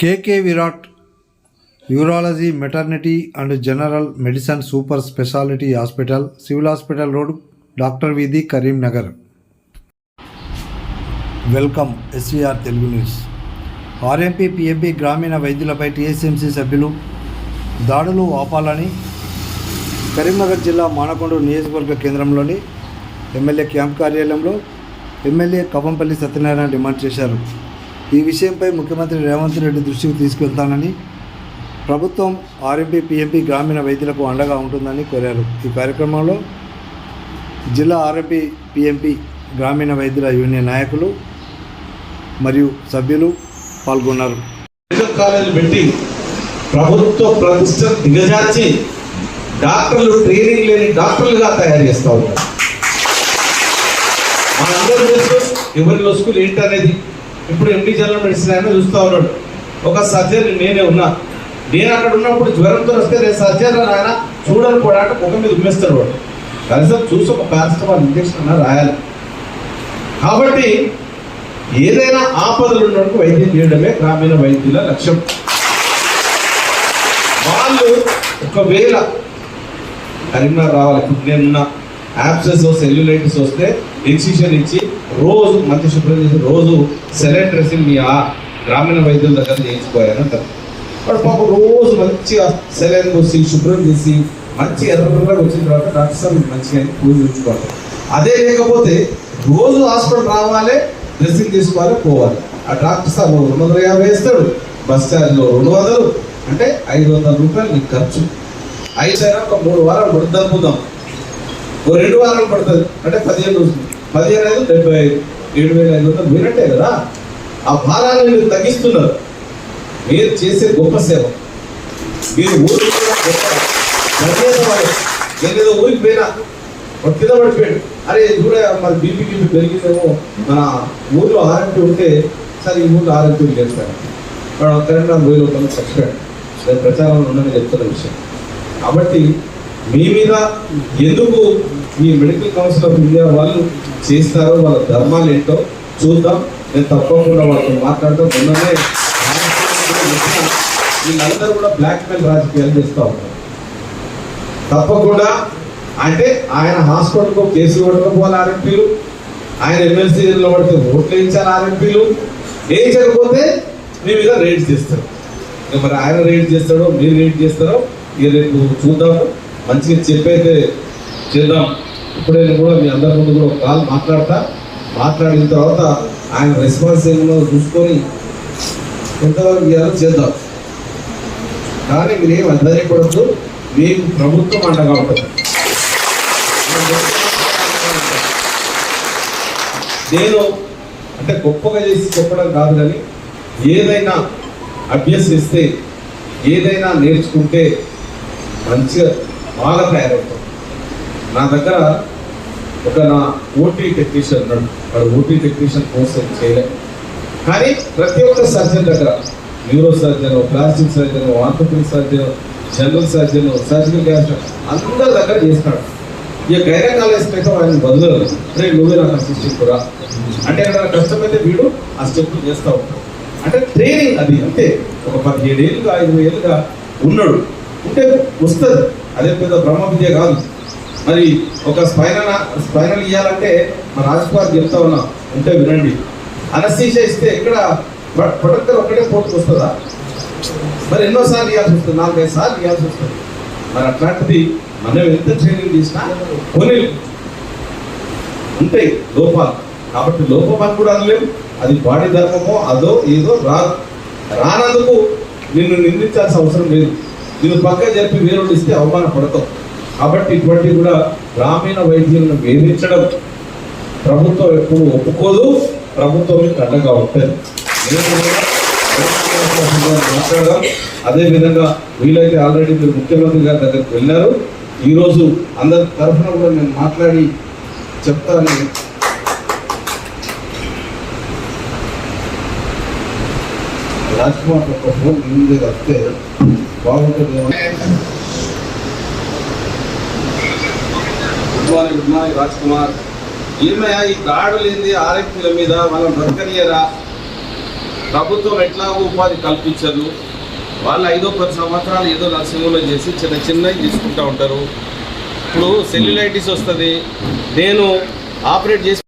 KK Virat urology maternity and general medicine super speciality hospital civil hospital road doctor వీధి Karimnagar. Welcome SVR Telugu news. RMP PMP గ్రామీణ వైద్యులపై TSMC సభ్యులు దాడులు ఆపాలని కరీంనగర్ జిల్లా మానకొండ నియోజకవర్గ కేంద్రంలోని ఎమ్మెల్యే క్యాంప్ కార్యాలయంలో ఎమ్మెల్యే కవంపల్లి సత్యనారాయణ డిమాండ్ చేశారు. ఈ విషయంపై ముఖ్యమంత్రి రేవంత్ రెడ్డి దృష్టికి తీసుకెళ్తానని ప్రభుత్వం ఆర్ఎంపీ పిఎంపీ గ్రామీణ వైద్యులకు అండగా ఉంటుందని కోరారు. ఈ కార్యక్రమంలో జిల్లా ఆర్ఎంపీ పిఎంపీ గ్రామీణ వైద్యుల యూనియన్ నాయకులు మరియు సభ్యులు పాల్గొన్నారు. మెడికల్ పెట్టి ప్రభుత్వ ప్రతిష్ట దిగజార్చి డాక్టర్లు ట్రైనింగ్ లేని డాక్టర్లుగా తయారు చేస్తూ ఉన్నారు. మనందరూ తెలుసు ఎవరి లొసుకులు ఏంటనేది. ఇప్పుడు ఎండి జనరల్ మెడిసిన్ అయినా చూస్తూ ఉన్నాడు. ఒక సర్జరీ నేనే ఉన్నా. నేను అక్కడ ఉన్నప్పుడు జ్వరంతో వస్తే నేను సర్జరీ ఆయన చూడని కూడా అంటే ముఖం మీద ఉమ్మేస్తాడు వాడు. కనీసం చూసి ఒక పారాసిటమాల్ ఇంజక్షన్ అన్న రాయాలి. కాబట్టి ఏదైనా ఆపదలు ఉన్నప్పుడు వైద్యం చేయడమే గ్రామీణ వైద్యుల లక్ష్యం. వాళ్ళు ఒకవేళ కరీంనగర్ రావాలి ఇప్పుడు నేనున్నా. యాప్సెస్ సెల్యులైటిస్ వస్తే ఇన్సిషన్ ఇచ్చి రోజు మంచి శుభ్రం చేసి రోజు సెలెంట్ డ్రెస్సింగ్ మీ ఆ గ్రామీణ వైద్యుల దగ్గర చేయించుకోవాలని అంటారు వాడు పాప రోజు మంచిగా సెలైన్ పోసి శుభ్రం చేసి మంచి ఎర్రగా వచ్చిన తర్వాత డాక్టర్ సార్ మంచిగా పూజ ఉంచుకోవాలి. అదే లేకపోతే రోజు హాస్పిటల్ రావాలి డ్రెస్సింగ్ తీసుకోవాలి పోవాలి. ఆ డాక్టర్ సార్ రెండు వందల యాభై వేస్తాడు. బస్ ఛార్జ్లో రెండు వందలు. అంటే ఐదు వందల రూపాయలు నీకు ఖర్చు. అయిపోయినా ఒక మూడు వారాలు పడుతుంది అనుకుందాం ఓ రెండు వారాలు పడుతుంది. అంటే పదిహేను రోజులు. పదిహేను ఐదు డెబ్బై ఐదు ఏడు వేల ఐదు వందలు మీరంటే కదా? ఆ భారాన్ని మీరు తగ్గిస్తున్నారు. మీరు చేసే గొప్ప సేవ. మీరు ఊరికి నేనేదో నేను ఏదో ఊరికి పోయినా ఒక కింద పడిపోయాడు. అరే చూడ మరి బీపీ గిపి పెరిగిందేమో మన ఊర్లో ఆర్ఎంపీ ఉంటే సరే ఈ ఊర్లో ఆర్ఎంపీ చేస్తాను మనం కరెంట్ పోయి లోపల చచ్చిపోయాడు. నేను ప్రచారంలో ఉండని చెప్తున్న విషయం. కాబట్టి మీ మీద ఎందుకు మీ మెడికల్ కౌన్సిల్ ఆఫ్ ఇండియా వాళ్ళు చేస్తారో వాళ్ళ ధర్మాలు ఏంటో చూద్దాం. నేను తప్పకుండా వాళ్ళతో మాట్లాడతాం మొన్ననే వీళ్ళందరూ కూడా బ్లాక్ మెయిల్ రాజకీయాలు చేస్తూ ఉంటారు తప్పకుండా అంటే ఆయన హాస్పిటల్కు కేసు పడకపోవాలి ఆర్ఎంపీలు. ఆయన ఎమ్మెల్సీలో పడితే ఓట్లు వేయించాలి ఆర్ఎంపీలు. వేయించకపోతే మీ మీద రేట్ చేస్తారు. మరి ఆయన రేట్ చేస్తాడో మీరు రేట్ చేస్తారో ఇక రేపు చూద్దాము. మంచిగా చెప్పైతే చేద్దాం. ఇప్పుడైనా కూడా మీ అందరి ముందు కూడా ఒక కాల్ మాట్లాడతా. మాట్లాడిన తర్వాత ఆయన రెస్పాన్స్ ఏమో చూసుకొని ఎంతవరకు ఇవ్వాలో చేద్దాం. కానీ మీరు ఏం అర్థమైపడద్దు మీకు ప్రభుత్వం అండగా ఉంటుంది. నేను అంటే గొప్పగా చేసి చెప్పడం కాదు కానీ ఏదైనా అభ్యసిస్తే ఏదైనా నేర్చుకుంటే మంచిగా బాగా తయారవుతాం. నా దగ్గర ఒక నా ఓటీ టెక్నీషియన్ ఉన్నాడు. వాడు ఓటీ టెక్నీషియన్ కోర్స్ చేయలేదు కానీ ప్రతి ఒక్క సర్జన్ దగ్గర neuro surgeon plastic surgeon orthopaedic surgeon general surgeon surgical cancer అందరి దగ్గర చేస్తాడు. ఇక కాలేజ్ అయితే ఆయన బదులు రే నువ్వే నాకు అసిస్టెంట్ కూడా. అంటే ఏదైనా కష్టమైతే వీడు ఆ స్టెప్ చేస్తూ ఉంటాడు. అంటే ట్రైనింగ్ అది. అంతే ఒక పదిహేడు ఏళ్ళుగా ఐదు ఏళ్ళుగా ఉన్నాడు. ఉంటే వస్తుంది. అదే పెద్ద బ్రహ్మ విద్య కాదు. మరి ఒక స్పైనల్ స్పైనల్ ఇవ్వాలంటే మా రాజకుమార్ చెప్తా ఉన్నా ఉంటే వినండి. అనస్థీషియా ఇస్తే ఎక్కడ ప్రొడక్టర్ ఒక్కటే పోటుకు వస్తుందా? మరి ఎన్నోసార్లు ఇవ్వాల్సి వస్తుంది నాలుగైదు సార్లు ఇవ్వాల్సి వస్తుంది. మరి అట్లాంటిది మనం ఎంత ట్రైనింగ్ చేసినా కొన్ని ఉంటాయి లోపాలు. కాబట్టి లోపం అని కూడా అనలేము అది బాడీ ధర్మమో అదో ఏదో రాదు రానందుకు నిన్ను నిందించాల్సిన అవసరం లేదు. దీన్ని పక్క చెప్పి వేరొకటి ఇస్తే అవమాన పడతాం. కాబట్టి ఇటువంటి కూడా గ్రామీణ వైద్యులను వేధించడం ప్రభుత్వం ఎప్పుడు ఒప్పుకోదు ప్రభుత్వం మీకు అండగా ఉంటుంది. మాట్లాడడం అదేవిధంగా మాట్లాడదాం వీలైతే ఆల్రెడీ మీరు ముఖ్యమంత్రి గారి దగ్గరికి వెళ్ళారు. ఈరోజు అందరి తరఫున కూడా నేను మాట్లాడి చెప్తాను. రాజ్కుమార్ ఒక వస్తే బాగుంటుంది. Good morning good morning Raj Kumar ఏమయ్యా ఈ దాడులు ఏంది? ఆరోగ్యుల మీద వాళ్ళని బ్రతకనియరా ప్రభుత్వం ఎట్లాగో ఉపాధి కల్పించదు. వాళ్ళు ఐదో పది సంవత్సరాలు ఏదో నర్సింగ్లో చేసి చిన్న చిన్నవి తీసుకుంటూ ఉంటారు. ఇప్పుడు సెల్యులైటిస్ వస్తుంది. నేను ఆపరేట్ చేసి